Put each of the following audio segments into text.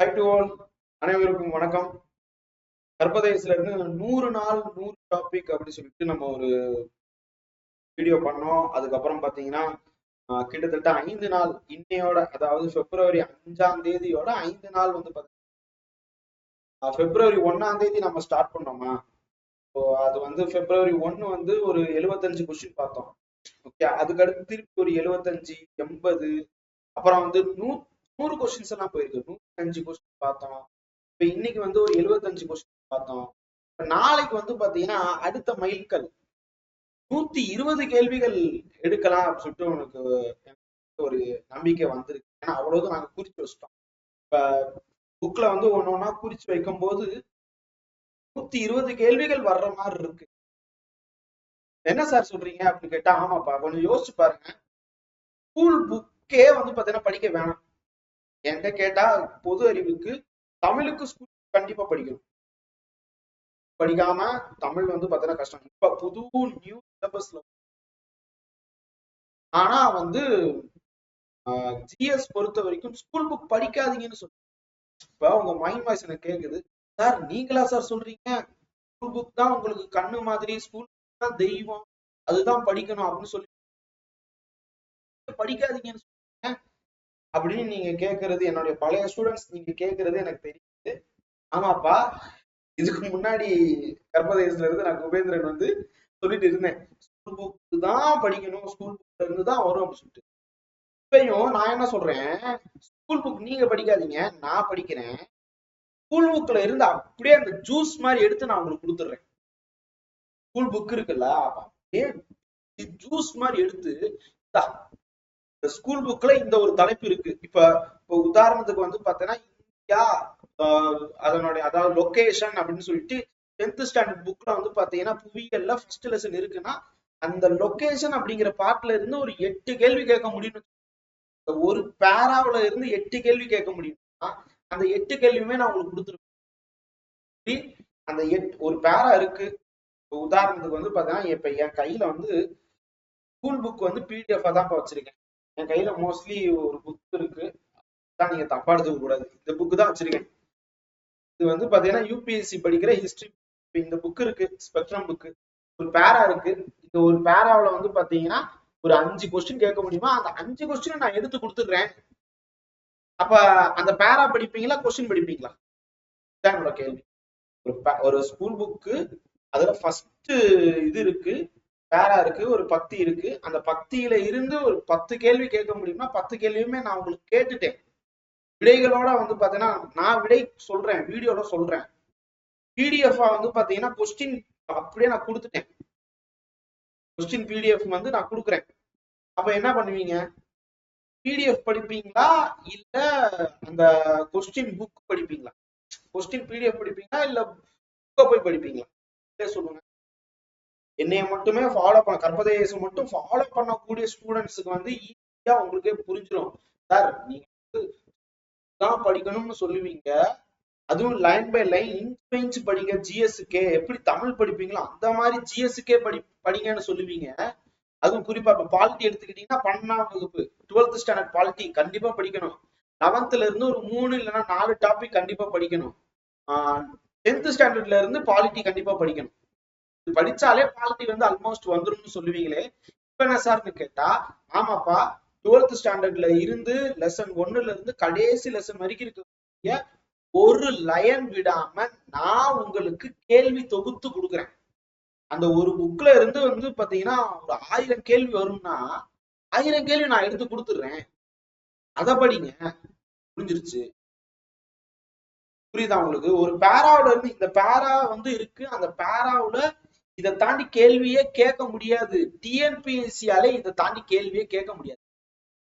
High to all அனைவருக்கும் வணக்கம். கர்ப்பதேசில இருந்து நூறு நாள் நூறு டாபிக் அப்படின்னு சொல்லிட்டு நம்ம ஒரு வீடியோ பண்ணோம். அதுக்கப்புறம் பாத்தீங்கன்னா கிட்டத்தட்ட ஐந்து நாள் இன்னையோட அதாவது பிப்ரவரி அஞ்சாம் தேதியோட ஐந்து நாள் வந்து பாத்தீங்கன்னா பிப்ரவரி ஒன்னாம் தேதி நம்ம ஸ்டார்ட் பண்ணோமா? ஸோ அது வந்து பிப்ரவரி ஒன்னு வந்து ஒரு எழுபத்தஞ்சு கொஸ்டின் பார்த்தோம். ஓகே அதுக்கடுத்து திருப்பி ஒரு எழுபத்தஞ்சு எண்பது அப்புறம் வந்து நூ நூறு கொஸ்டின்ஸ் எல்லாம் போயிருக்கு. நூத்தஞ்சு கொஸ்டின் பார்த்தோம். இப்ப இன்னைக்கு வந்து ஒரு எழுபத்தஞ்சு கொஸ்டின் பார்த்தோம். இப்ப நாளைக்கு வந்து பாத்தீங்கன்னா அடுத்த மைல்கல் நூத்தி இருபது கேள்விகள் எடுக்கலாம் அப்படின்னு சொல்லிட்டு உனக்கு ஒரு நம்பிக்கை வந்திருக்கு. ஏன்னா அவ்வளவுதான் நாங்க குறிச்சு வச்சிட்டோம். இப்ப புக்ல வந்து ஒண்ணு ஒன்னா குறிச்சு வைக்கும் போது நூத்தி இருபது கேள்விகள் வர்ற மாதிரி இருக்கு. என்ன சார் சொல்றீங்க அப்படின்னு கேட்டா ஆமாப்பா கொஞ்சம் யோசிச்சு பாருங்க. ஸ்கூல் புக்கே வந்து பாத்தீங்கன்னா படிக்க வேணாம். என்கிட்ட கேட்டா பொது அறிவுக்கு தமிழுக்கு ஸ்கூல் கண்டிப்பா படிக்கணும். படிக்காம தமிழ் வந்து பாத்தீங்கன்னா கஷ்டம். இப்ப புது நியூ சிலபஸ்ல ஆனா வந்து ஜிஎஸ் பொறுத்த வரைக்கும் ஸ்கூல் புக் படிக்காதீங்கன்னு சொல்லு இப்ப உங்க மைண்ட் வாய்ஸ் எனக்கு கேக்குது. சார் நீங்களா சார் சொல்றீங்க? ஸ்கூல் புக் தான் உங்களுக்கு கண்ணு மாதிரி ஸ்கூல் தான் தெய்வம். அதுதான் படிக்கணும் அப்படின்னு சொல்லி. படிக்காதீங்கன்னு அப்படின்னு நீங்க கேக்குறது என்னுடைய பழைய ஸ்டூடெண்ட்ஸ் நீங்க கேக்குறது எனக்கு தெரியுது. ஆமாப்பா. இதுக்கு முன்னாடி கர்ப்பதேசத்துல இருந்து நான் குபேந்திரன் வந்து சொல்லிட்டு இருந்தேன். ஸ்கூல் புக் தான் படிக்கணும். ஸ்கூல் புக்ல இருந்து தான் வரும் அப்படின்னு சொல்லிட்டு. இப்பயும் நான் என்ன சொல்றேன்? ஸ்கூல் புக் நீங்க படிக்காதீங்க. நான் படிக்கிறேன். ஸ்கூல் புக்ல இருந்து அப்படியே அந்த ஜூஸ் மாதிரி எடுத்து நான் உங்களுக்கு கொடுத்துட்றேன். ஸ்கூல் புக் இருக்குல்ல அப்படியே ஜூஸ் மாதிரி எடுத்து ஸ்கூல் புக்ல இந்த ஒரு தலைப்பு இருக்கு. இப்ப இப்போ உதாரணத்துக்கு வந்து பாத்தீங்கன்னா இந்தியா ஆஹ் அதனுடைய அதாவது லொகேஷன் அப்படின்னு சொல்லிட்டு டென்த் ஸ்டாண்டர்ட் புக்ல வந்து பாத்தீங்கன்னா புவியியல்ல ஃபர்ஸ்ட் லெசன் இருக்குன்னா அந்த லொகேஷன் அப்படிங்கிற பார்ட்ல இருந்து ஒரு எட்டு கேள்வி கேட்க முடியும் ஒரு பேராவில இருந்து எட்டு கேள்வி கேட்க முடியும்னா அந்த எட்டு கேள்வியுமே நான் உங்களுக்கு கொடுத்துருவேன். அந்த எட் ஒரு பேரா இருக்கு. உதாரணத்துக்கு வந்து பாத்தீங்கன்னா இப்ப என் கையில வந்து ஸ்கூல் புக் வந்து பிடிஎஃப் தான் இப்ப வச்சிருக்கேன். என் கையில மோஸ்ட்லி ஒரு புக் இருக்கு. தான் நீங்க தப்பா எடுத்துக்க கூடாது இந்த புக் தான் வச்சிருக்கேன். இது வந்து பாத்தீங்கன்னா யூபிஎஸ்சி படிக்கிற ஹிஸ்டரி இந்த புக் இருக்கு ஸ்பெக்ட்ரம் புக்கு ஒரு பேரா இருக்கு. இந்த ஒரு பேராவில் வந்து பாத்தீங்கன்னா ஒரு அஞ்சு கொஸ்டின் கேட்க முடியுமா? அந்த அஞ்சு கொஸ்டின் நான் எடுத்து கொடுத்துடுறேன். அப்ப அந்த பேரா படிப்பீங்களா கொஸ்டின் படிப்பீங்களா? என்னோட கேள்வி. ஒரு ஒரு ஸ்கூல் புக்கு அதுல ஃபர்ஸ்ட் இது இருக்கு. பேரா இருக்கு ஒரு பக்தி இருக்கு. அந்த பக்தியில இருந்து ஒரு பத்து கேள்வி கேட்க முடியும்னா பத்து கேள்வியுமே நான் உங்களுக்கு கேட்டுட்டேன். விடைகளோட வந்து பாத்தீங்கன்னா நான் விடை சொல்றேன் வீடியோல சொல்றேன். பிடிஎஃபா வந்து பாத்தீங்கன்னா கொஸ்டின் அப்படியே நான் கொடுத்துட்டேன். கொஸ்டின் பிடிஎஃப் வந்து நான் கொடுக்குறேன். அப்ப என்ன பண்ணுவீங்க? பிடிஎஃப் படிப்பீங்களா? இல்ல அந்த கொஸ்டின் புக் படிப்பீங்களா? கொஸ்டின் பிடிஎஃப் படிப்பீங்களா? இல்ல புக்கை போய் படிப்பீங்களா? இதே சொல்லுங்க. என்னைய மட்டுமே ஃபாலோ பண்ண கற்பதேசம் மட்டும் ஃபாலோ பண்ணக்கூடிய ஸ்டூடெண்ட்ஸுக்கு வந்து ஈஸியா உங்களுக்கே புரிஞ்சிடும் சார் நீங்க தான் படிக்கணும்னு சொல்லுவீங்க. அதுவும் line by line inch by inch படிங்க. ஜிஎஸ்கே எப்படி தமிழ் படிப்பீங்களோ அந்த மாதிரி ஜிஎஸ்கே படி படிங்கன்னு சொல்லுவீங்க. அதுவும் குறிப்பா இப்ப பாலிட்டி எடுத்துக்கிட்டீங்கன்னா பன்னெண்டாம் வகுப்பு டுவெல்த் ஸ்டாண்டர்ட் பாலிட்டி கண்டிப்பா படிக்கணும். லெவன்த்ல இருந்து ஒரு மூணு இல்லைன்னா நாலு டாபிக் கண்டிப்பா படிக்கணும். டென்த் ஸ்டாண்டர்ட்ல இருந்து பாலிட்டி கண்டிப்பா படிக்கணும். படிச்சாலே குவாலிட்டி வந்து ஆல்மோஸ்ட் வந்துடும் சொல்லுவீங்களே. இப்ப என்ன சார்னு கேட்டா ஆமாப்பா டுவெல்த் ஸ்டாண்டர்ட்ல இருந்து லெசன் ஒன்னுல இருந்து கடைசி லெசன் வரைக்கும் இருக்கக்கூடிய ஒரு லயன் விடாம நான் உங்களுக்கு கேள்வி தொகுத்து கொடுக்குறேன். அந்த ஒரு புக்ல இருந்து வந்து பாத்தீங்கன்னா ஒரு ஆயிரம் கேள்வி வரும்னா ஆயிரம் கேள்வி நான் எடுத்து கொடுத்துடுறேன். அத படிங்க. புரிஞ்சிருச்சு? புரியுதா உங்களுக்கு? ஒரு பேராவோட இருந்து இந்த பேரா வந்து இருக்கு. அந்த பேராவோட இதை தாண்டி கேள்வியே கேட்க முடியாது. டிஎன்பிஎஸ்சியாலே இதை தாண்டி கேள்வியே கேட்க முடியாது.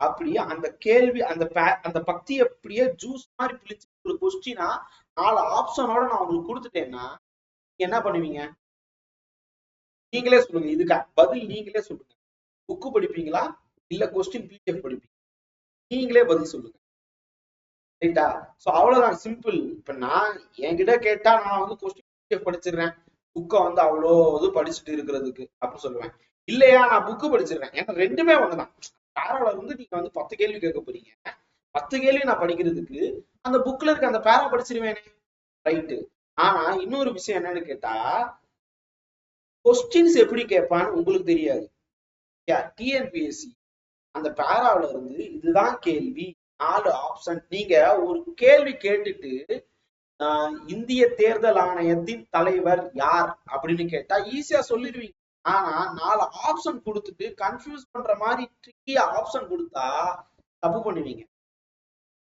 அப்படியே அந்த கேள்வி அந்த அந்த பக்தி அப்படியே ஜூஸ் மாதிரி பிழிச்சு ஒரு கொஸ்டினா நாலு ஆப்ஷனோட நான் உங்களுக்கு கொடுத்துட்டேன்னா என்ன பண்ணுவீங்க? நீங்களே சொல்லுங்க. இதுக்கு பதில் நீங்களே சொல்லுங்க. புக்கு படிப்பீங்களா? இல்ல கொஸ்டின் பிடிஎஃப் படிப்பீங்க நீங்களே பதில் சொல்லுங்க. ரைட்டா சோ அவ்வளவுதான். சிம்பிள் இப்ப நான் என்கிட்ட கேட்டா நான் வந்து கொஸ்டின் பிடிஎஃப் படிச்சிடுறேன் புக்கை வந்து அவ்வளோ இது படிச்சுட்டு இருக்கிறதுக்கு அப்படின்னு சொல்லுவேன். இல்லையா நான் புக்கு படிச்சிருக்கேன் ஏன்னா ரெண்டுமே ஒண்ணுதான். பேரால இருந்து நீங்க வந்து பத்து கேள்வி கேட்க போறீங்க. பத்து கேள்வி நான் படிக்கிறதுக்கு அந்த புக்ல இருக்க அந்த பேரா படிச்சிருவேனே. ரைட்டு ஆனா இன்னொரு விஷயம் என்னன்னு கேட்டா கொஸ்டின்ஸ் எப்படி கேட்பான்னு உங்களுக்கு தெரியாது. டிஎன்பிஎஸ்சி அந்த பேராவில இருந்து இதுதான் கேள்வி நாலு ஆப்ஷன் நீங்க ஒரு கேள்வி கேட்டுட்டு இந்திய தேர்தல் ஆணையத்தின் தலைவர் யார் அப்படின்னு கேட்டா ஈஸியா சொல்லிடுவீங்க. ஆனா நாலு ஆப்ஷன் கொடுத்துட்டு கன்ஃபியூஸ் பண்ற மாதிரி ட்ரிக்கியா ஆப்ஷன் கொடுத்தா தப்பு பண்ணுவீங்க.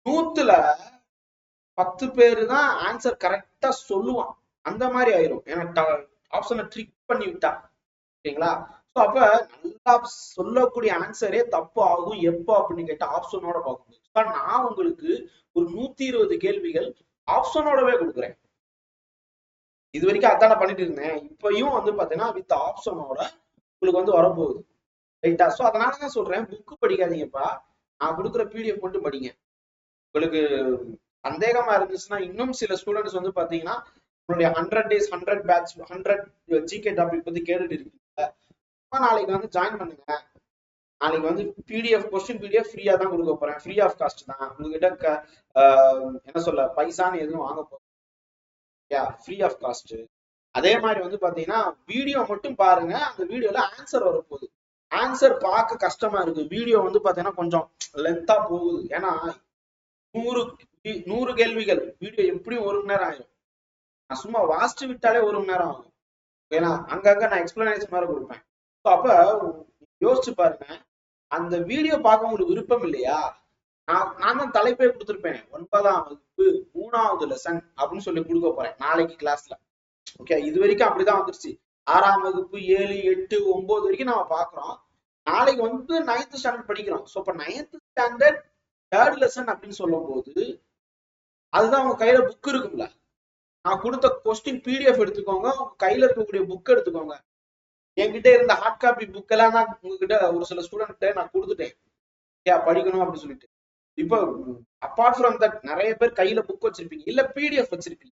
நூத்துல பத்து பேரு தான் ஆன்சர் கரெக்டா சொல்லுவான். அந்த மாதிரி ஆயிரும். ஏன்னா ஆப்ஷனை ட்ரிக் பண்ணி விட்டா. ஓகேங்களா ஸோ அப்ப நல்லா சொல்லக்கூடிய ஆன்சரே தப்பு ஆகும். எப்போ அப்படின்னு கேட்டா ஆப்ஷனோட பார்க்கணும் நான் உங்களுக்கு ஒரு நூத்தி இருபது கேள்விகள் ஆப்ஷனோடவே கொடுக்குறேன். இது வரைக்கும் அதான பண்ணிட்டு இருந்தேன். இப்பயும் வந்து பாத்தீங்கன்னா வித் ஆப்ஷனோட உங்களுக்கு வந்து வரப்போகுது. ரைட்டா ஸோ அதனால தான் சொல்றேன். புக்கு படிக்காதீங்கப்பா. நான் கொடுக்குற பிடிஎஃப் மட்டும் படிங்க. உங்களுக்கு சந்தேகமா இருந்துச்சுன்னா இன்னும் சில ஸ்டூடெண்ட்ஸ் வந்து பாத்தீங்கன்னா உங்களுடைய hundred days hundred batch hundred GK topic பத்தி கேட்டுட்டு இருக்கீங்க நாளைக்கு வந்து ஜாயின் பண்ணுங்க. நாளைக்கு வந்து பிடிஎஃப் கொஸ்டின் பிடிஎஃப் ஃப்ரீயா தான் கொடுக்க போறேன். ஃப்ரீ ஆஃப் காஸ்ட் தான். உங்ககிட்ட க- என்ன சொல்ல பைசான்னு எதுவும் வாங்க போறேன் ஃப்ரீ ஆஃப் காஸ்ட் அதே மாதிரி வந்து பாத்தீங்கன்னா வீடியோ மட்டும் பாருங்க. அந்த வீடியோல ஆன்சர் வரப்போகுது. ஆன்சர் பார்க்க கஷ்டமா இருக்கு. வீடியோ வந்து பாத்தீங்கன்னா கொஞ்சம் லென்த்தா போகுது. ஏன்னா நூறு நூறு கேள்விகள். வீடியோ எப்படியும் ஒரு மணி நேரம் ஆயிரும். நான் சும்மா வாசிச்சு விட்டாலே ஒரு மணி நேரம் ஆகும். ஏன்னா அங்கங்க நான் எக்ஸ்பிளனேஷன் மாதிரி கொடுப்பேன். அப்ப யோசிச்சு பாருங்க. அந்த வீடியோ பார்க்க உங்களுக்கு விருப்பம் இல்லையா? நான் நான் தான் தலைப்பே கொடுத்துருப்பேன். ஒன்பதாம் வகுப்பு மூணாவது லெசன் அப்படின்னு சொல்லி கொடுக்க போறேன். நாளைக்கு கிளாஸ்ல ஓகே இது வரைக்கும் அப்படிதான் வந்துருச்சு. ஆறாம் வகுப்பு ஏழு எட்டு ஒன்பது வரைக்கும் நம்ம பாக்குறோம் நாளைக்கு வந்து நைன்த் ஸ்டாண்டர்ட் படிக்கிறோம். ஸோ இப்போ நைன்த் ஸ்டாண்டர்ட் தேர்ட் லெசன் அப்படின்னு சொல்லும் போது அதுதான் உங்க கையில புக் இருக்கும்ல. நான் கொடுத்த கொஸ்டின் பிடிஎஃப் எடுத்துக்கோங்க. உங்க கையில இருக்கக்கூடிய புக் எடுத்துக்கோங்க. என்கிட்ட இருந்த ஹார்ட் காப்பி புக் எல்லாம் நான் உங்ககிட்ட ஒரு சில ஸ்டூடெண்ட் நான் கொடுத்துட்டேன். ஏ படிக்கணும் அப்படின்னு சொல்லிட்டு. இப்போ அப்பார்ட் ஃப்ரம் தட் நிறைய பேர் கையில புக் வச்சிருப்பீங்க. இல்ல பிடிஎஃப் வச்சிருப்பீங்க.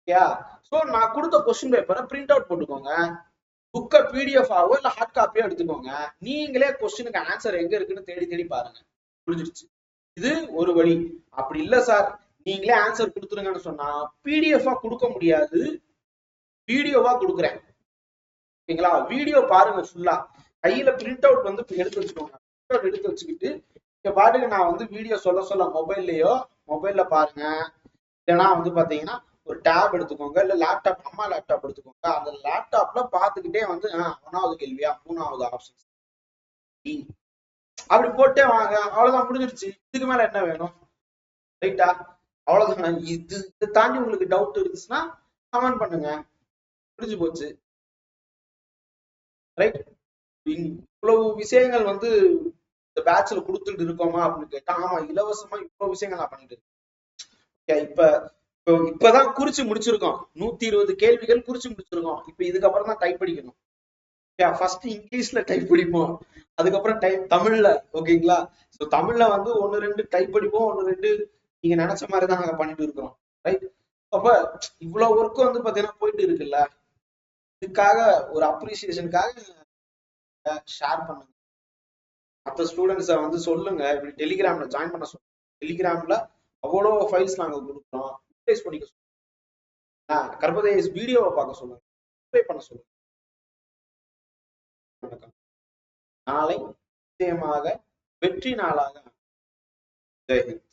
ஓகேயா சோ நான் கொடுத்த கொஸ்டின் பேப்பரை பிரிண்ட் அவுட் போட்டுக்கோங்க. புக்கை பிடிஎஃப் ஆவோ இல்ல ஹார்ட் காப்பியோ எடுத்துக்கோங்க. நீங்களே கொஸ்டினுக்கு ஆன்சர் எங்க இருக்குன்னு தேடி தேடி பாருங்க. புரிஞ்சிருச்சு? இது ஒரு வழி. அப்படி இல்ல சார் நீங்களே ஆன்சர் கொடுத்துருங்கன்னு சொன்னா பிடிஎஃபா கொடுக்க முடியாது. வீடியோவா கொடுக்குறேன். ஓகேங்களா? வீடியோ பாருங்க ஃபுல்லா கையில பிரிண்ட் அவுட் வந்து எடுத்து வச்சுக்கோங்க. பிரிண்ட் அவுட் எடுத்து வச்சுக்கிட்டு இங்க பாட்டுக்கு நான் வந்து வீடியோ சொல்ல சொல்ல மொபைல்லயோ மொபைல்ல பாருங்க. இல்லைன்னா வந்து பாத்தீங்கன்னா ஒரு டேப் எடுத்துக்கோங்க. இல்ல லேப்டாப் அம்மா லேப்டாப் எடுத்துக்கோங்க. அந்த லேப்டாப்ல பாத்துக்கிட்டே வந்து ஒன்னாவது கேள்வியா? மூணாவது ஆப்ஷன் அப்படி போட்டே வாங்க. அவ்வளவுதான் முடிஞ்சிருச்சு. இதுக்கு மேல என்ன வேணும்? ரைட்டா அவ்வளவுதான். இது இதை தாண்டி உங்களுக்கு டவுட் இருந்துச்சுன்னா கமெண்ட் பண்ணுங்க. புரிஞ்சு போச்சு. ரைட் இவ்வளவு விஷயங்கள் வந்து இந்த பேட்ச்ல கொடுத்துட்டு இருக்கோமா அப்படின்னு கேட்டா ஆமா இலவசமா இவ்வளவு விஷயங்கள் நான் பண்ணிட்டு இருக்கேன். இப்ப இப்போ இப்பதான் குறிச்சு முடிச்சிருக்கோம். நூத்தி இருபது கேள்விகள் குறிச்சு முடிச்சிருக்கோம். இப்ப இதுக்கப்புறம் தான் டைப் படிக்கணும் ஃபர்ஸ்ட் இங்கிலீஷ்ல டைப் படிப்போம் அதுக்கப்புறம் டைப் தமிழ்ல ஓகேங்களா? ஸோ தமிழ்ல வந்து ஒன்னு ரெண்டு டைப் படிப்போம் ஒன்னு ரெண்டு நீங்க நினைச்ச மாதிரி தான் நாங்க பண்ணிட்டு இருக்கிறோம். ரைட் அப்ப இவ்வளவு ஒர்க்கும் வந்து பாத்தீங்கன்னா போயிட்டு இருக்குல்ல? இதுக்காக ஒரு அப்ரிசியேஷனுக்காக ஷேர் பண்ணுங்க. மற்ற ஸ்டூடெண்ட்ஸை வந்து சொல்லுங்க. இப்படி டெலிகிராம்ல ஜாயின் பண்ண சொல்லுங்க டெலிகிராம்ல அவ்வளோ ஃபைல்ஸ் நாங்க கொடுக்குறோம். யூட்டிலைஸ் பண்ணிக்க சொல்லுங்க கர்பதேஸ் வீடியோவை பார்க்க சொல்லுங்க. சப்ஸ்கிரைப் பண்ண சொல்லுங்க. வணக்கம். நாளை நிச்சயமாக வெற்றி நாளாக ஜெய்ஹிந்த்